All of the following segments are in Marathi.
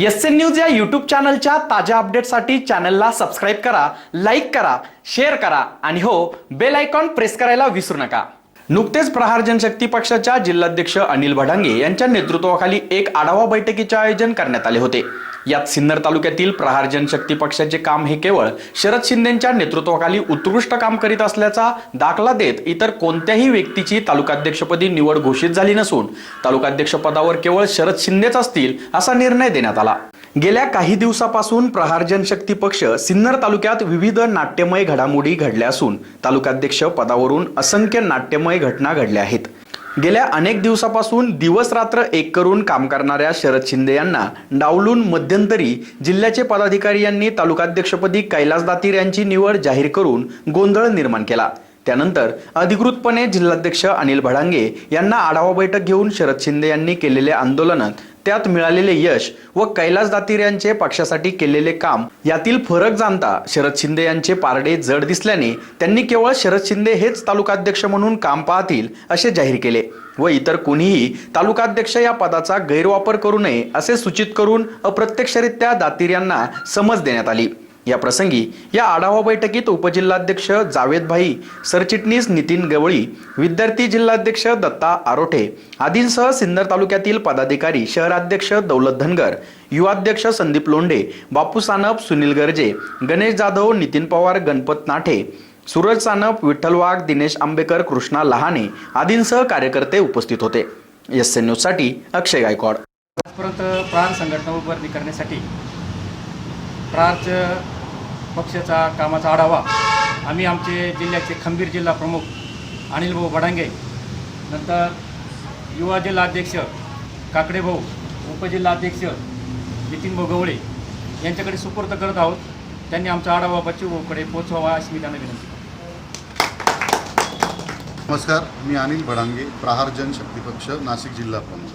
एस एन न्यूज या यूट्यूब चॅनलच्या ताज्या अपडेटसाठी चॅनलला सबस्क्राईब करा लाईक करा शेअर करा आणि हो बेल आयकॉन प्रेस करायला विसरू नका. नुकतेच प्रहार जनशक्ती पक्षाच्या जिल्हाध्यक्ष अनिल भडांगे यांच्या नेतृत्वाखाली एक आढावा बैठकीचे आयोजन करण्यात आले होते. यात सिन्नर तालुक्यातील प्रहार जनशक्ती पक्षाचे काम हे केवळ शरद शिंदेच्या नेतृत्वाखाली उत्कृष्ट काम करीत असल्याचा दाखला देत इतर कोणत्याही व्यक्तीची तालुकाध्यक्षपदी निवड घोषित झाली नसून तालुकाध्यक्षपदावर केवळ शरद शिंदेच असतील असा निर्णय देण्यात आला. गेल्या काही दिवसापासून प्रहार जनशक्ती पक्ष सिन्नर तालुक्यात विविध नाट्यमय घडामोडी घडल्या असून तालुकाध्यक्ष पदावरून असंख्य नाट्यमय घटना घडल्या आहेत. गेल्या अनेक दिवसापासून दिवस रात्र एक करून काम करणाऱ्या शरद शिंदे यांना डावलून मध्यंतरी जिल्ह्याचे पदाधिकारी यांनी तालुकाध्यक्षपदी कैलास दातीर यांची निवड जाहीर करून गोंधळ निर्माण केला. त्यानंतर अधिकृतपणे जिल्हाध्यक्ष अनिल भडांगे यांना आढावा बैठक घेऊन शरद शिंदे यांनी केलेले आंदोलनात त्यात मिळालेले यश व कैलास दातीर यांचे पक्षासाठी केलेले काम यातील फरक जाणता शरद शिंदे यांचे पारडे जड दिसल्याने त्यांनी केवळ शरद शिंदे हेच तालुकाध्यक्ष म्हणून काम पाहतील असे जाहीर केले व इतर कोणीही तालुकाध्यक्ष या पदाचा गैरवापर करू नये असे सूचित करून अप्रत्यक्षरित्या दातीर यांना समज देण्यात आली. या प्रसंगी या आढावा बैठकीत उपजिल्हाध्यक्ष जावेदभाई सरचिटणीस नितीन गवळी विद्यार्थी जिल्हाध्यक्ष दत्ता आरोठे आदींसह सिन्नर तालुक्यातील पदाधिकारी शहराध्यक्ष दौलत धनगर युवाध्यक्ष संदीप लोंढे बापू सानप सुनील गर्जे गणेश जाधव नितीन पवार गणपत नाठे सूरज सानप विठ्ठल वाघ दिनेश आंबेकर कृष्णा लहाने आदींसह कार्यकर्ते उपस्थित होते. एस एन न्यूजसाठी अक्षय गायकवाड. आजपर्यंत प्राण संघटना उभारणी करण्यासाठी प्रारचं पक्षाचा कामाचा आढावा. आम्ही आमचे जिल्ह्याचे खंबीर जिल्हा प्रमुख अनिल भाऊ नंतर युवा जिल्हाध्यक्ष काकडे भाऊ उपजिल्हाध्यक्ष नितीन गवळे यांच्याकडे सुपूर्द करत आहोत. त्यांनी आमचा आढावा बच्चूभाऊकडे पोचवावा अशी मी त्यांना विनंती नमस्कार मी अनिल भडांगे प्रहार जनशक्ती पक्ष नाशिक जिल्हा प्रमुख.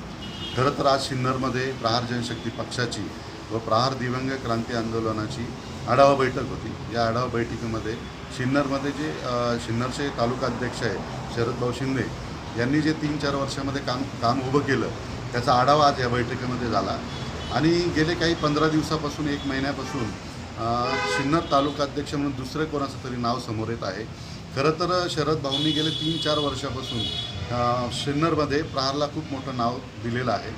खरं तर आज सिन्नरमध्ये प्रहार जनशक्ती पक्षाची व प्रहार दिव्यांग क्रांती आंदोलनाची आढावा बैठक होती. या आढावा बैठकीमध्ये सिन्नरमध्ये जे शिन्नरचे तालुका अध्यक्ष आहे शरदभाऊ शिंदे यांनी जे तीन चार वर्षामध्ये काम काम उभं केलं त्याचा आढावा आज या बैठकीमध्ये झाला. आणि गेले काही पंधरा दिवसापासून एक महिन्यापासून शिन्नर तालुका अध्यक्ष म्हणून दुसरं कोणाचं तरी नाव समोर येत आहे. खरं तर शरद भाऊंनी गेले तीन चार वर्षापासून शिन्नरमध्ये सिन्नरमध्ये प्रहारला खूप मोठं नाव दिलेलं आहे.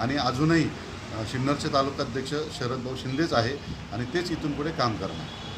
आणि अजूनही सिन्नरचे तालुकाध्यक्ष शरद भाऊ शिंदेच आहे आणि तेच इथून पुढे काम करणार.